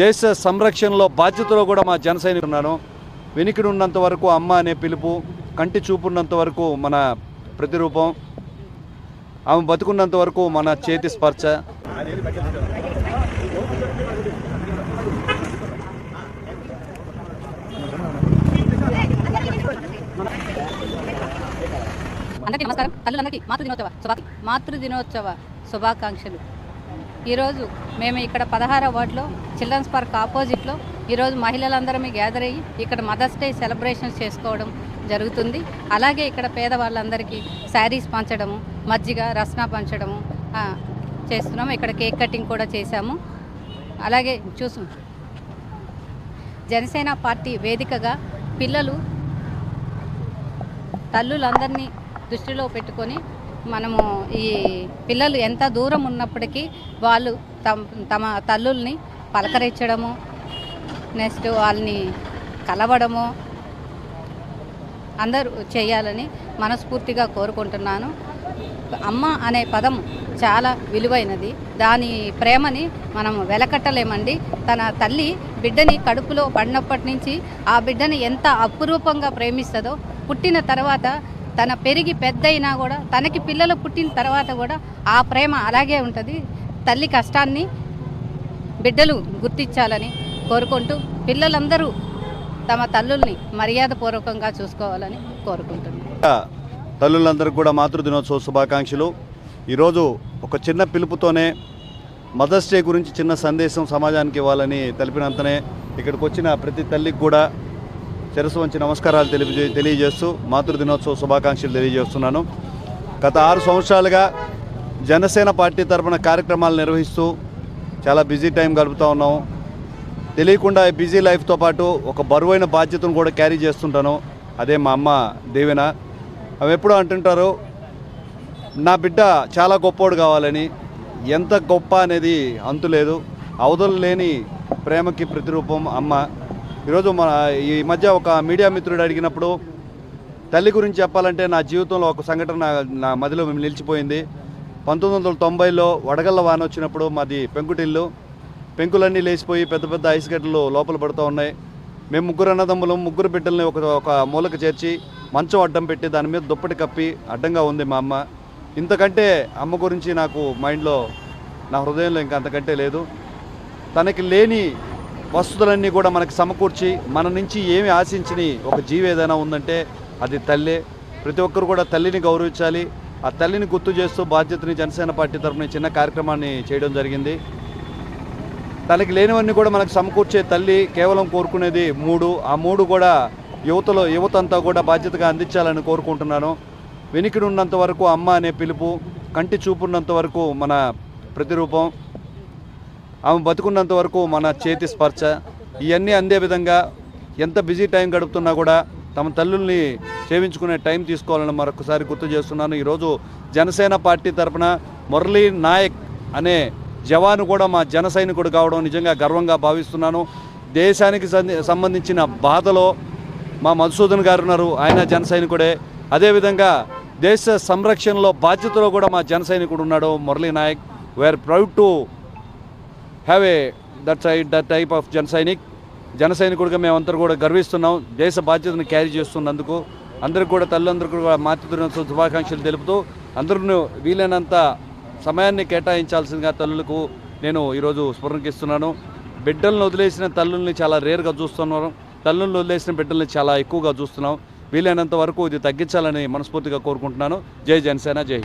దేశ సంరక్షణలో బాధ్యతలో కూడా మా జనసైనిక ఉన్నాను. వెనికిడి ఉన్నంత వరకు అమ్మ అనే పిలుపు కంటి చూపున్నంత వరకు మన ప్రతిరూపం ఆమె బతుకున్నంత వరకు మన చేతి స్పర్శ. అందరికీ నమస్కారం. తల్లులందరికీ మాతృ దినోత్సవ శుభా మాతృ దినోత్సవ శుభాకాంక్షలు. ఈరోజు మేము ఇక్కడ పదహారవ వార్డులో చిల్డ్రన్స్ పార్క్ ఆపోజిట్లో ఈరోజు మహిళలందరమే గ్యాదర్ అయ్యి ఇక్కడ మదర్స్ డే సెలబ్రేషన్స్ చేసుకోవడం జరుగుతుంది. అలాగే ఇక్కడ పేదవాళ్ళందరికీ శారీస్ పంచడము మజ్జిగ రస్నా పంచడము చేస్తున్నాము. ఇక్కడ కేక్ కటింగ్ కూడా చేశాము. అలాగే చూసు జనసేన పార్టీ వేదికగా పిల్లలు తల్లులందరినీ దృష్టిలో పెట్టుకొని మనము ఈ పిల్లలు ఎంత దూరం ఉన్నప్పటికీ వాళ్ళు తమ తమ తల్లుల్ని పలకరించడము నెక్స్ట్ వాళ్ళని కలవడము అందరూ చేయాలని మనస్ఫూర్తిగా కోరుకుంటున్నాను. అమ్మ అనే పదం చాలా విలువైనది. దాని ప్రేమని మనం వెలకట్టలేమండి. తన తల్లి బిడ్డని కడుపులో పడినప్పటి నుంచి ఆ బిడ్డని ఎంత అపురూపంగా ప్రేమిస్తుందో పుట్టిన తర్వాత తన పెరిగి పెద్దయినా కూడా తనకి పిల్లలు పుట్టిన తర్వాత కూడా ఆ ప్రేమ అలాగే ఉంటుంది. తల్లి కష్టాన్ని బిడ్డలు గుర్తించాలని కోరుకుంటూ పిల్లలందరూ తమ తల్లుల్ని మర్యాదపూర్వకంగా చూసుకోవాలని కోరుకుంటున్నాను. తల్లులందరికీ కూడా మాతృ దినోత్సవ శుభాకాంక్షలు. ఈరోజు ఒక చిన్న పిలుపుతోనే మదర్స్ డే గురించి చిన్న సందేశం సమాజానికి ఇవ్వాలని తెలిపినంతనే ఇక్కడికి వచ్చిన ప్రతి తల్లికి కూడా శిరస్సు వంచి నమస్కారాలు తెలియజే తెలియజేస్తూ మాతృ దినోత్సవ శుభాకాంక్షలు తెలియజేస్తున్నాను. గత ఆరు సంవత్సరాలుగా జనసేన పార్టీ తరపున కార్యక్రమాలు నిర్వహిస్తూ చాలా బిజీ టైం గడుపుతూ ఉన్నాం తెలియకుండా బిజీ లైఫ్తో పాటు ఒక బరువైన బాధ్యతను కూడా క్యారీ చేస్తుంటాను. అదే మా అమ్మ దేవిన. ఆమె ఎప్పుడూ అంటుంటారు నా బిడ్డ చాలా గొప్పోడు కావాలని. ఎంత గొప్ప అనేది అంతు లేదు అవధులు లేని ప్రేమకి ప్రతిరూపం అమ్మ. ఈరోజు మన ఈ మధ్య ఒక మీడియా మిత్రుడు అడిగినప్పుడు తల్లి గురించి చెప్పాలంటే నా జీవితంలో ఒక సంఘటన నా- మదిలో నిలిచిపోయింది. పంతొమ్మిది వందల తొంభైలో వడగళ్ళ వాన వచ్చినప్పుడు మాది పెంకుటిల్లు. పెంకులన్నీ లేచిపోయి పెద్ద పెద్ద ఐస్ గడ్డలు లోపల పడుతూ ఉన్నాయి. మేము ముగ్గురు అన్నదమ్ములు ముగ్గురు బిడ్డల్ని ఒక ఒక మూలకు చేర్చి మంచం అడ్డం పెట్టి దాని మీద దుప్పటి కప్పి అడ్డంగా ఉంది మా అమ్మ. ఇంతకంటే అమ్మ గురించి నాకు మైండ్లో నా హృదయంలో ఇంకా అంతకంటే లేదు. తనకి లేని వస్తువులన్నీ కూడా మనకి సమకూర్చి మన నుంచి ఏమి ఆశించని ఒక జీవి ఏదైనా ఉందంటే అది తల్లే. ప్రతి ఒక్కరు కూడా తల్లిని గౌరవించాలి. ఆ తల్లిని గుర్తు చేస్తూ బాధ్యతని జనసేన పార్టీ తరఫున చిన్న కార్యక్రమాన్ని చేయడం జరిగింది. తనకి లేనివన్నీ కూడా మనకు సమకూర్చే తల్లి కేవలం కోరుకునేది మూడు. ఆ మూడు కూడా యువతలో యువత అంతా కూడా బాధ్యతగా అందించాలని కోరుకుంటున్నాను. వెనికిడి వరకు అమ్మ అనే పిలుపు కంటి చూపున్నంత వరకు మన ప్రతిరూపం. ఆమె బతుకున్నంత వరకు మన చేతి స్పర్శ ఇవన్నీ అందే విధంగా ఎంత బిజీ టైం గడుపుతున్నా కూడా తమ తల్లుల్ని సేవించుకునే టైం తీసుకోవాలని మరొకసారి గుర్తు చేస్తున్నాను. ఈరోజు జనసేన పార్టీ తరపున మురళీ నాయక్ అనే జవాను కూడా మా జన సైనికుడు కావడం నిజంగా గర్వంగా భావిస్తున్నాను. దేశానికి సంబంధించిన బాధలో మా మధుసూదన్ గారు ఉన్నారు ఆయన జన సైనికుడే. అదేవిధంగా దేశ సంరక్షణలో బాధ్యతలో కూడా మా జన సైనికుడు ఉన్నాడు Murali Nayak. We are proud to have a that side that type of Jana Sainik జన సైనికుడిగా మేమందరూ కూడా గర్విస్తున్నాం. దేశ బాధ్యతను క్యారీ చేస్తున్నందుకు. అందరికి కూడా తల్లిదండ్రులకు కూడా మాతృదినోత్సవ శుభాకాంక్షలు తెలుపుతూ అందరూ వీలైనంత సమయాన్ని కేటాయించాల్సిందిగా తల్లులకు నేను ఈరోజు స్ఫురణకిస్తున్నాను. బిడ్డలను వదిలేసిన తల్లుల్ని చాలా రేర్గా చూస్తున్నాం. తల్లులను వదిలేసిన బిడ్డల్ని చాలా ఎక్కువగా చూస్తున్నాం. వీలైనంత వరకు ఇది తగ్గించాలని మనస్ఫూర్తిగా కోరుకుంటున్నాను. జై జనసేన జై